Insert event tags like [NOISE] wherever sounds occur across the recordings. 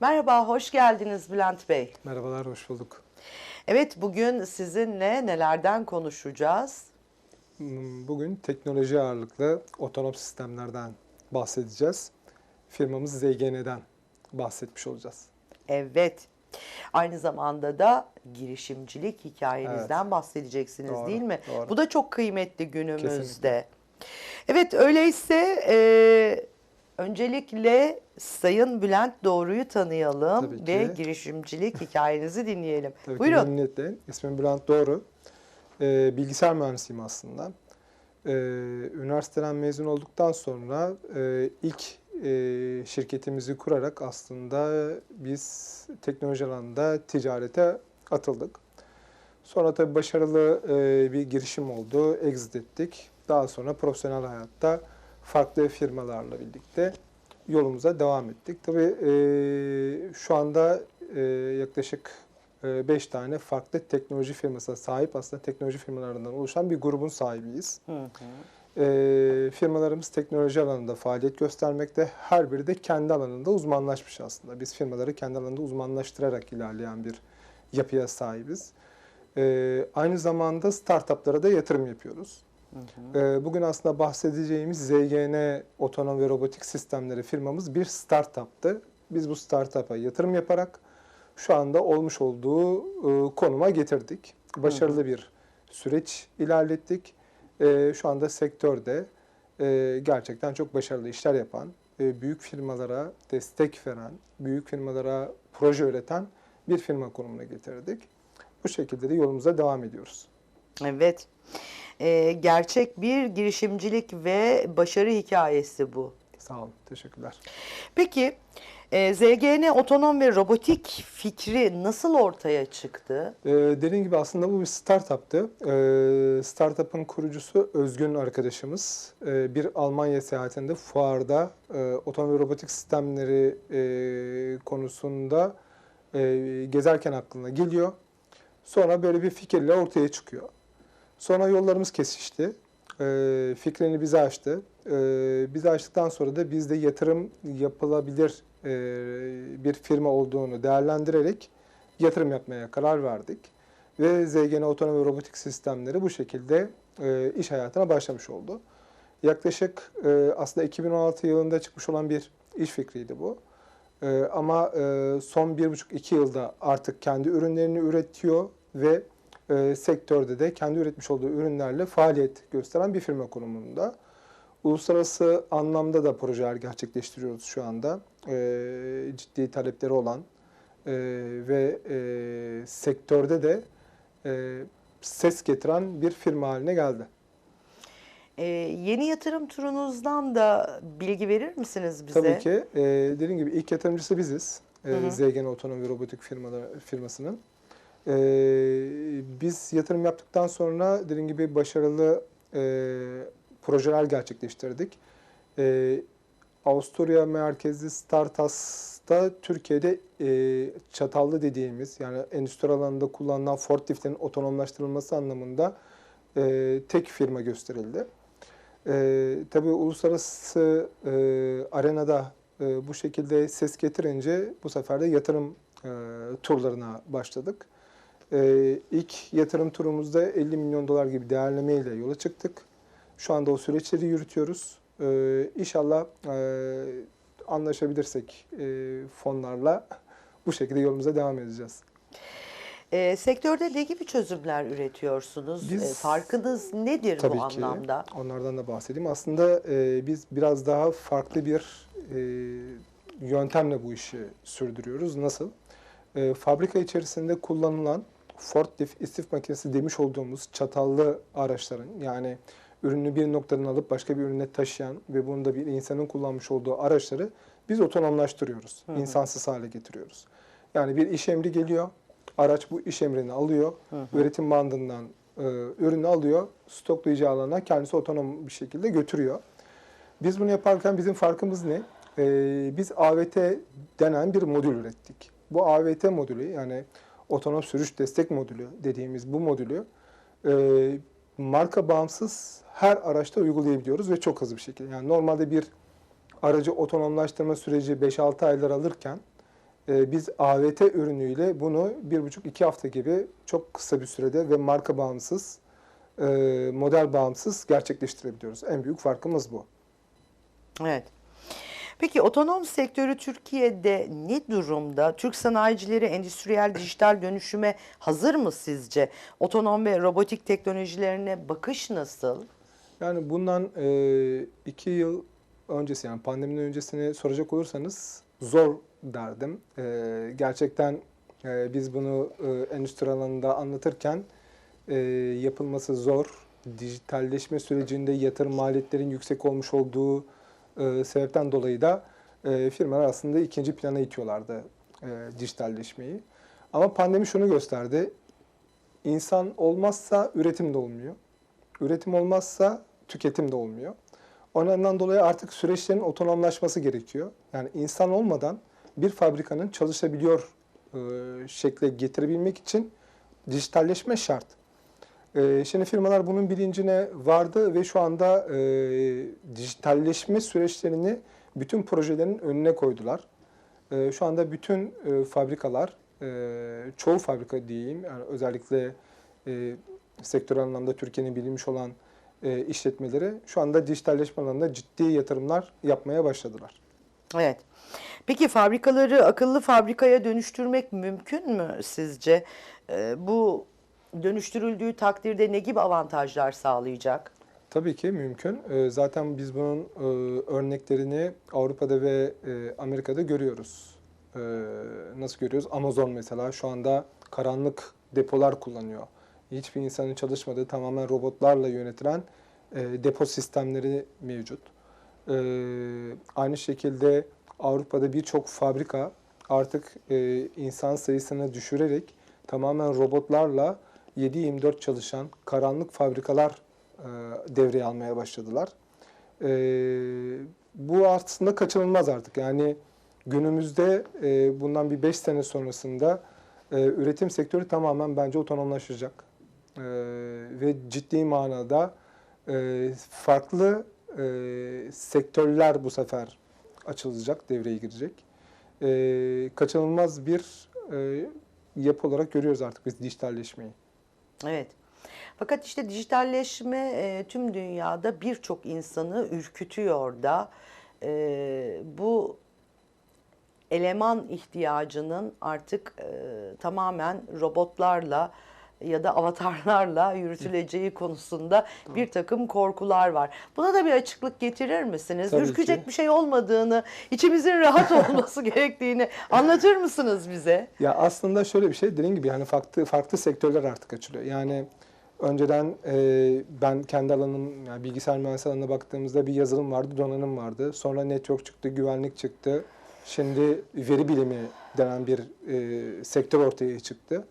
Merhaba, hoş geldiniz Bülent Bey. Merhabalar, hoş bulduk. Evet, bugün sizinle nelerden konuşacağız? Bugün teknoloji ağırlıklı otonom sistemlerden bahsedeceğiz. Firmamız ZGN'den bahsetmiş olacağız. Evet, aynı zamanda da girişimcilik hikayenizden bahsedeceksiniz Doğru, değil mi? doğru. Bu da çok kıymetli günümüzde. Kesinlikle. Evet, öyleyse e, öncelikle Sayın Bülent Doğru'yu tanıyalım Tabii ve ki. girişimcilik [LAUGHS] hikayenizi dinleyelim. Tabii Buyurun. ki memnuniyetle. İsmim Bülent Doğru. Ee, bilgisayar mühendisiyim aslında. Ee, üniversiteden mezun olduktan sonra e, ilk e, şirketimizi kurarak aslında biz teknoloji alanında ticarete atıldık. Sonra tabii başarılı e, bir girişim oldu. Exit ettik. Daha sonra profesyonel hayatta farklı firmalarla birlikte yolumuza devam ettik. Tabii e, şu anda e, yaklaşık 5 tane farklı teknoloji firmasına sahip aslında teknoloji firmalarından oluşan bir grubun sahibiyiz. Hı hı. E, firmalarımız teknoloji alanında faaliyet göstermekte. Her biri de kendi alanında uzmanlaşmış aslında. Biz firmaları kendi alanında uzmanlaştırarak ilerleyen bir yapıya sahibiz. E, aynı zamanda startuplara da yatırım yapıyoruz. Hı hı. E, bugün aslında bahsedeceğimiz ZGN Otonom ve Robotik Sistemleri firmamız bir startuptı. Biz bu startup'a yatırım yaparak şu anda olmuş olduğu e, konuma getirdik. Başarılı bir süreç ilerlettik. E, şu anda sektörde e, gerçekten çok başarılı işler yapan, büyük firmalara destek veren, büyük firmalara proje üreten bir firma konumuna getirdik. Bu şekilde de yolumuza devam ediyoruz. Evet. Ee, gerçek bir girişimcilik ve başarı hikayesi bu. Sağ olun, teşekkürler. Peki e, ZGN otonom ve robotik fikri nasıl ortaya çıktı? Ee, dediğim gibi aslında bu bir startuptı. Ee, startup'ın kurucusu Özgün arkadaşımız. Ee, bir Almanya seyahatinde fuarda e, otonom ve robotik sistemleri e, konusunda e, gezerken aklına geliyor. Sonra böyle bir fikirle ortaya çıkıyor. Sonra yollarımız kesişti. Ee, fikrini bize açtı. Ee, bize açtıktan sonra da biz de yatırım yapılabilir e, bir firma olduğunu değerlendirerek yatırım yapmaya karar verdik. Ve ZGN Otonom ve Robotik Sistemleri bu şekilde e, iş hayatına başlamış oldu. Yaklaşık e, aslında 2016 yılında çıkmış olan bir iş fikriydi bu. E, ama e, son bir buçuk iki yılda artık kendi ürünlerini üretiyor ve e, sektörde de kendi üretmiş olduğu ürünlerle faaliyet gösteren bir firma konumunda. Uluslararası anlamda da projeler gerçekleştiriyoruz şu anda. E, ciddi talepleri olan e, ve e, sektörde de e, ses getiren bir firma haline geldi. Ee, yeni yatırım turunuzdan da bilgi verir misiniz bize? Tabii ki. E, dediğim gibi ilk yatırımcısı biziz. E, hı. ZGN Otonom ve Robotik firmaları, firmasının. E, biz yatırım yaptıktan sonra dediğim gibi başarılı e, projeler gerçekleştirdik. E, Avusturya merkezli Startas'ta Türkiye'de e, çatallı dediğimiz yani endüstri alanında kullanılan forkliftin otonomlaştırılması anlamında e, tek firma gösterildi. E, tabii uluslararası e, arenada e, bu şekilde ses getirince bu sefer de yatırım e, turlarına başladık. E, ilk yatırım turumuzda 50 milyon dolar gibi değerlemeyle yola çıktık. Şu anda o süreçleri yürütüyoruz. E, inşallah e, anlaşabilirsek e, fonlarla bu şekilde yolumuza devam edeceğiz. Ee, sektörde ne gibi çözümler üretiyorsunuz? Biz- Ee, farkınız nedir Tabii bu ki. anlamda? Onlardan da bahsedeyim. Aslında e, biz biraz daha farklı bir e, yöntemle bu işi sürdürüyoruz. Nasıl? E, fabrika içerisinde kullanılan forklift, istif makinesi demiş olduğumuz çatallı araçların yani ürünü bir noktadan alıp başka bir ürüne taşıyan ve bunu da bir insanın kullanmış olduğu araçları biz otonomlaştırıyoruz. Hı hı. İnsansız hale getiriyoruz. Yani bir iş emri geliyor. Araç bu iş emrini alıyor. Hı hı. Üretim bandından e, ürünü alıyor. Stoklayacağı alana kendisi otonom bir şekilde götürüyor. Biz bunu yaparken bizim farkımız ne? E, biz AVT denen bir modül ürettik. Bu AVT modülü yani otonom sürüş destek modülü dediğimiz bu modülü e, marka bağımsız her araçta uygulayabiliyoruz ve çok hızlı bir şekilde. Yani normalde bir aracı otonomlaştırma süreci 5-6 aylar alırken e, biz AVT ürünüyle bunu bir buçuk iki hafta gibi çok kısa bir sürede ve marka bağımsız, e, model bağımsız gerçekleştirebiliyoruz. En büyük farkımız bu. Evet. Peki otonom sektörü Türkiye'de ne durumda? Türk sanayicileri endüstriyel dijital dönüşüme hazır mı sizce? Otonom ve robotik teknolojilerine bakış nasıl? Yani bundan e, iki yıl öncesi yani pandeminin öncesini soracak olursanız zor derdim. E, gerçekten e, biz bunu e, endüstri alanında anlatırken e, yapılması zor. Dijitalleşme sürecinde yatırım maliyetlerin yüksek olmuş olduğu e, sebepten dolayı da e, firmalar aslında ikinci plana itiyorlardı e, dijitalleşmeyi. Ama pandemi şunu gösterdi. İnsan olmazsa üretim de olmuyor. Üretim olmazsa tüketim de olmuyor. O nedenden dolayı artık süreçlerin otonomlaşması gerekiyor. Yani insan olmadan bir fabrikanın çalışabiliyor e, şekle getirebilmek için dijitalleşme şart. E, şimdi firmalar bunun bilincine vardı ve şu anda e, dijitalleşme süreçlerini bütün projelerin önüne koydular. E, şu anda bütün e, fabrikalar, e, çoğu fabrika diyeyim, yani özellikle e, sektör anlamda Türkiye'nin bilinmiş olan e, işletmeleri şu anda dijitalleşme alanında ciddi yatırımlar yapmaya başladılar. Evet. Peki fabrikaları akıllı fabrikaya dönüştürmek mümkün mü sizce? Ee, bu dönüştürüldüğü takdirde ne gibi avantajlar sağlayacak? Tabii ki mümkün. E, zaten biz bunun e, örneklerini Avrupa'da ve e, Amerika'da görüyoruz. E, nasıl görüyoruz? Amazon mesela şu anda karanlık depolar kullanıyor. Hiçbir insanın çalışmadığı tamamen robotlarla yönetilen e, depo sistemleri mevcut. E, aynı şekilde Avrupa'da birçok fabrika artık insan sayısını düşürerek tamamen robotlarla 7-24 çalışan karanlık fabrikalar e, devreye almaya başladılar. E, bu aslında kaçınılmaz artık. Yani günümüzde e, bundan bir 5 sene sonrasında e, üretim sektörü tamamen bence otonomlaşacak. E, ve ciddi manada e, farklı e, sektörler bu sefer açılacak, devreye girecek. E, kaçınılmaz bir e, yapı olarak görüyoruz artık biz dijitalleşmeyi. Evet. Fakat işte dijitalleşme e, tüm dünyada birçok insanı ürkütüyor da e, bu eleman ihtiyacının artık e, tamamen robotlarla ya da avatarlarla yürütüleceği konusunda bir takım korkular var. Buna da bir açıklık getirir misiniz? Tabii Ürkecek ki. bir şey olmadığını, içimizin rahat [LAUGHS] olması gerektiğini anlatır mısınız bize? Ya aslında şöyle bir şey dediğim gibi yani farklı farklı sektörler artık açılıyor. Yani önceden e, ben kendi alanım yani bilgisayar mühendisliği alanına baktığımızda bir yazılım vardı, donanım vardı. Sonra network çıktı, güvenlik çıktı. Şimdi veri bilimi denen bir e, sektör ortaya çıktı.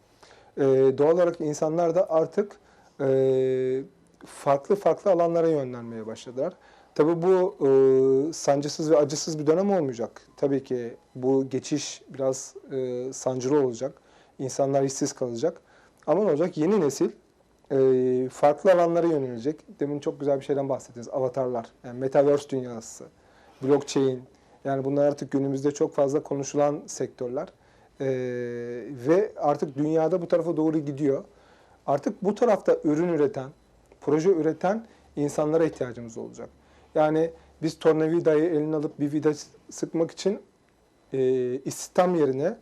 E, doğal olarak insanlar da artık e, farklı farklı alanlara yönlenmeye başladılar. Tabii bu e, sancısız ve acısız bir dönem olmayacak. Tabii ki bu geçiş biraz e, sancılı olacak. İnsanlar işsiz kalacak. Ama ne olacak? Yeni nesil e, farklı alanlara yönelecek. Demin çok güzel bir şeyden bahsettiniz. Avatarlar, yani metaverse dünyası, blockchain. Yani bunlar artık günümüzde çok fazla konuşulan sektörler. E, ve artık dünyada bu tarafa doğru gidiyor. Artık bu tarafta ürün üreten, proje üreten insanlara ihtiyacımız olacak. Yani biz tornavidayı eline alıp bir vida sıkmak için e, istihdam yerine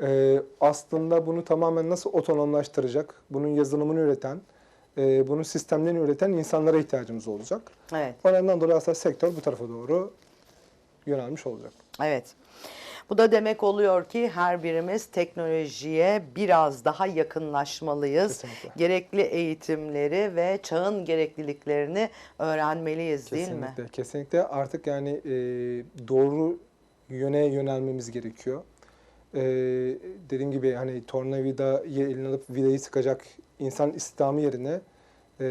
e, aslında bunu tamamen nasıl otonomlaştıracak, bunun yazılımını üreten, e, bunun sistemlerini üreten insanlara ihtiyacımız olacak. Evet. O nedenden dolayı aslında sektör bu tarafa doğru yönelmiş olacak. Evet. Bu da demek oluyor ki her birimiz teknolojiye biraz daha yakınlaşmalıyız. Kesinlikle. Gerekli eğitimleri ve çağın gerekliliklerini öğrenmeliyiz değil mi? Kesinlikle, kesinlikle artık yani e, doğru yöne yönelmemiz gerekiyor. E, dediğim gibi hani tornavidayı eline alıp vidayı sıkacak insan istihdamı yerine e,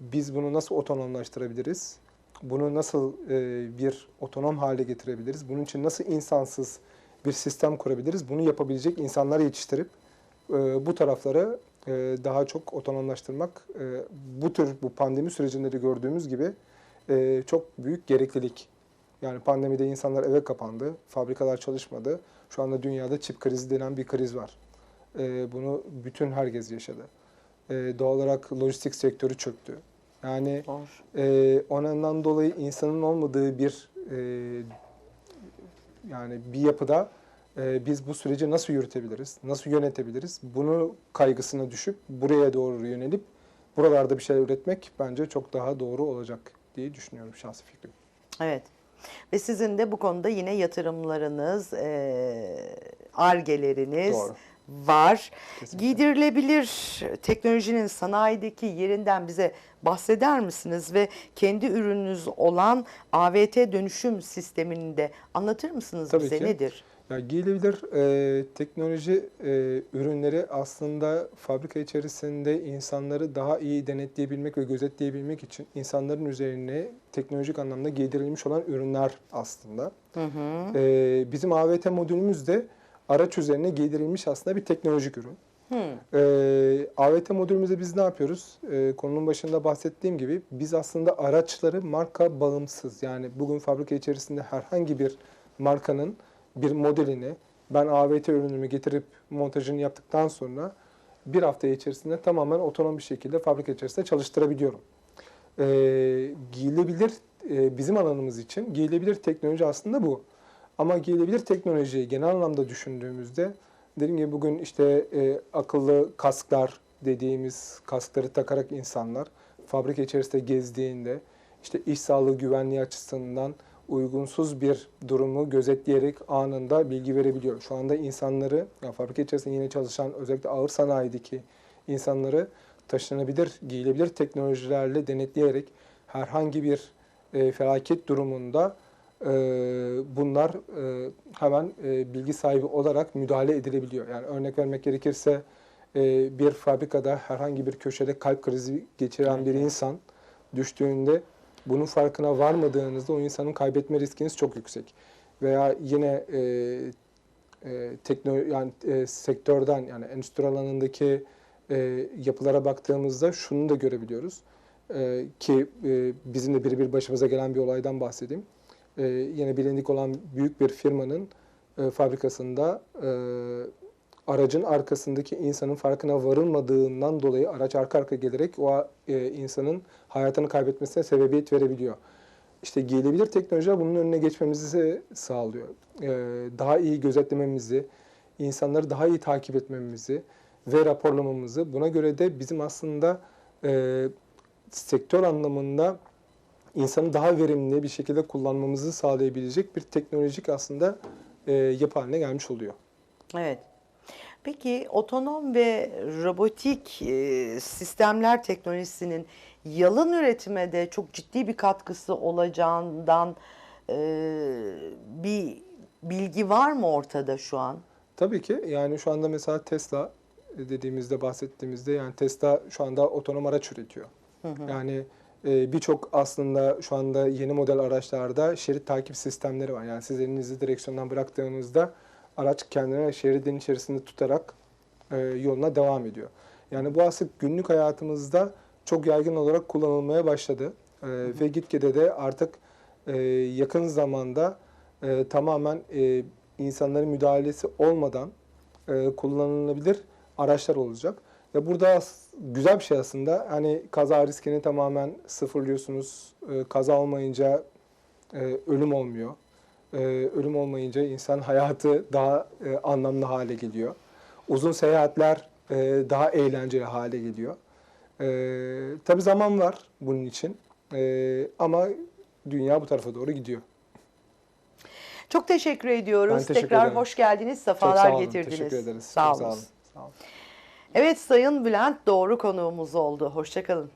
biz bunu nasıl otonomlaştırabiliriz? Bunu nasıl e, bir otonom hale getirebiliriz? Bunun için nasıl insansız bir sistem kurabiliriz? Bunu yapabilecek insanları yetiştirip e, bu tarafları e, daha çok otonomlaştırmak e, bu tür bu pandemi sürecinde de gördüğümüz gibi e, çok büyük gereklilik. Yani pandemide insanlar eve kapandı, fabrikalar çalışmadı. Şu anda dünyada çip krizi denen bir kriz var. E, bunu bütün herkes yaşadı. E, doğal olarak lojistik sektörü çöktü. Yani Doğru. e, ondan dolayı insanın olmadığı bir e, yani bir yapıda e, biz bu süreci nasıl yürütebiliriz, nasıl yönetebiliriz? Bunu kaygısına düşüp buraya doğru yönelip buralarda bir şeyler üretmek bence çok daha doğru olacak diye düşünüyorum şahsi fikrim. Evet. Ve sizin de bu konuda yine yatırımlarınız, eee argeleriniz Doğru. Var. Kesinlikle. Giydirilebilir teknolojinin sanayideki yerinden bize bahseder misiniz? Ve kendi ürününüz olan AVT dönüşüm sistemini de anlatır mısınız Tabii bize? ki. Nedir? Ya giyilebilir e, teknoloji e, ürünleri aslında fabrika içerisinde insanları daha iyi denetleyebilmek ve gözetleyebilmek için insanların üzerine teknolojik anlamda giydirilmiş olan ürünler aslında. Hı hı. E, bizim AVT modülümüz de araç üzerine giydirilmiş aslında bir teknolojik ürün. Hı. Ee, AVT modülümüzde biz ne yapıyoruz? Ee, konunun başında bahsettiğim gibi biz aslında araçları marka bağımsız yani bugün fabrika içerisinde herhangi bir markanın bir modelini ben AVT ürünümü getirip montajını yaptıktan sonra bir hafta içerisinde tamamen otonom bir şekilde fabrika içerisinde çalıştırabiliyorum. Ee, giyilebilir e, bizim alanımız için giyilebilir teknoloji aslında bu. Ama giyilebilir teknolojiyi genel anlamda düşündüğümüzde dediğim gibi bugün işte e, akıllı kasklar dediğimiz kaskları takarak insanlar fabrika içerisinde gezdiğinde işte iş sağlığı güvenliği açısından uygunsuz bir durumu gözetleyerek anında bilgi verebiliyor. Şu anda insanları, yani fabrika içerisinde yine çalışan özellikle ağır sanayideki insanları taşınabilir, giyilebilir teknolojilerle denetleyerek herhangi bir e, felaket durumunda bunlar e, hemen e, bilgi sahibi olarak müdahale edilebiliyor. Yani örnek vermek gerekirse e, bir fabrikada herhangi bir köşede kalp krizi geçiren bir insan düştüğünde bunun farkına varmadığınızda o insanın kaybetme riskiniz çok yüksek. Veya yine e, e, tekno yani e, sektörden yani endüstri alanındaki e, yapılara baktığımızda şunu da görebiliyoruz. E, ki e, bizim de birebir başımıza gelen bir olaydan bahsedeyim. E, yine bilindik olan büyük bir firmanın e, fabrikasında e, aracın arkasındaki insanın farkına varılmadığından dolayı araç arka arka gelerek o insanın hayatını kaybetmesine sebebiyet verebiliyor. İşte giyilebilir teknolojiler bunun önüne geçmemizi sağlıyor. Daha iyi gözetlememizi, insanları daha iyi takip etmemizi ve raporlamamızı. Buna göre de bizim aslında e, sektör anlamında insanı daha verimli bir şekilde kullanmamızı sağlayabilecek bir teknolojik aslında e, yapı haline gelmiş oluyor. Evet. Peki otonom ve robotik e, sistemler teknolojisinin yalın üretime de çok ciddi bir katkısı olacağından e, bir bilgi var mı ortada şu an? Tabii ki yani şu anda mesela Tesla dediğimizde bahsettiğimizde yani Tesla şu anda otonom araç üretiyor. Yani e, birçok aslında şu anda yeni model araçlarda şerit takip sistemleri var. Yani siz elinizi direksiyondan bıraktığınızda araç kendine şeridin içerisinde tutarak e, yoluna devam ediyor. Yani bu aslında günlük hayatımızda çok yaygın olarak kullanılmaya başladı. E, ve gitgide de artık e, yakın zamanda e, tamamen insanların müdahalesi olmadan kullanılabilir araçlar olacak. Ve burada güzel bir şey aslında. Hani kaza riskini tamamen sıfırlıyorsunuz. E, kaza olmayınca e, ölüm olmuyor. E, ölüm olmayınca insan hayatı daha e, anlamlı hale geliyor. Uzun seyahatler e, daha eğlenceli hale geliyor. E, tabii zaman var bunun için. E, ama dünya bu tarafa doğru gidiyor. Çok teşekkür ediyoruz. Ben teşekkür Tekrar ederim. hoş geldiniz, Çok sefalar sağ olun. getirdiniz. Teşekkür ederiz. Sağ Çok olun. sağ olun. Sağ olun. Evet Sayın Bülent doğru konuğumuz oldu. Hoşçakalın.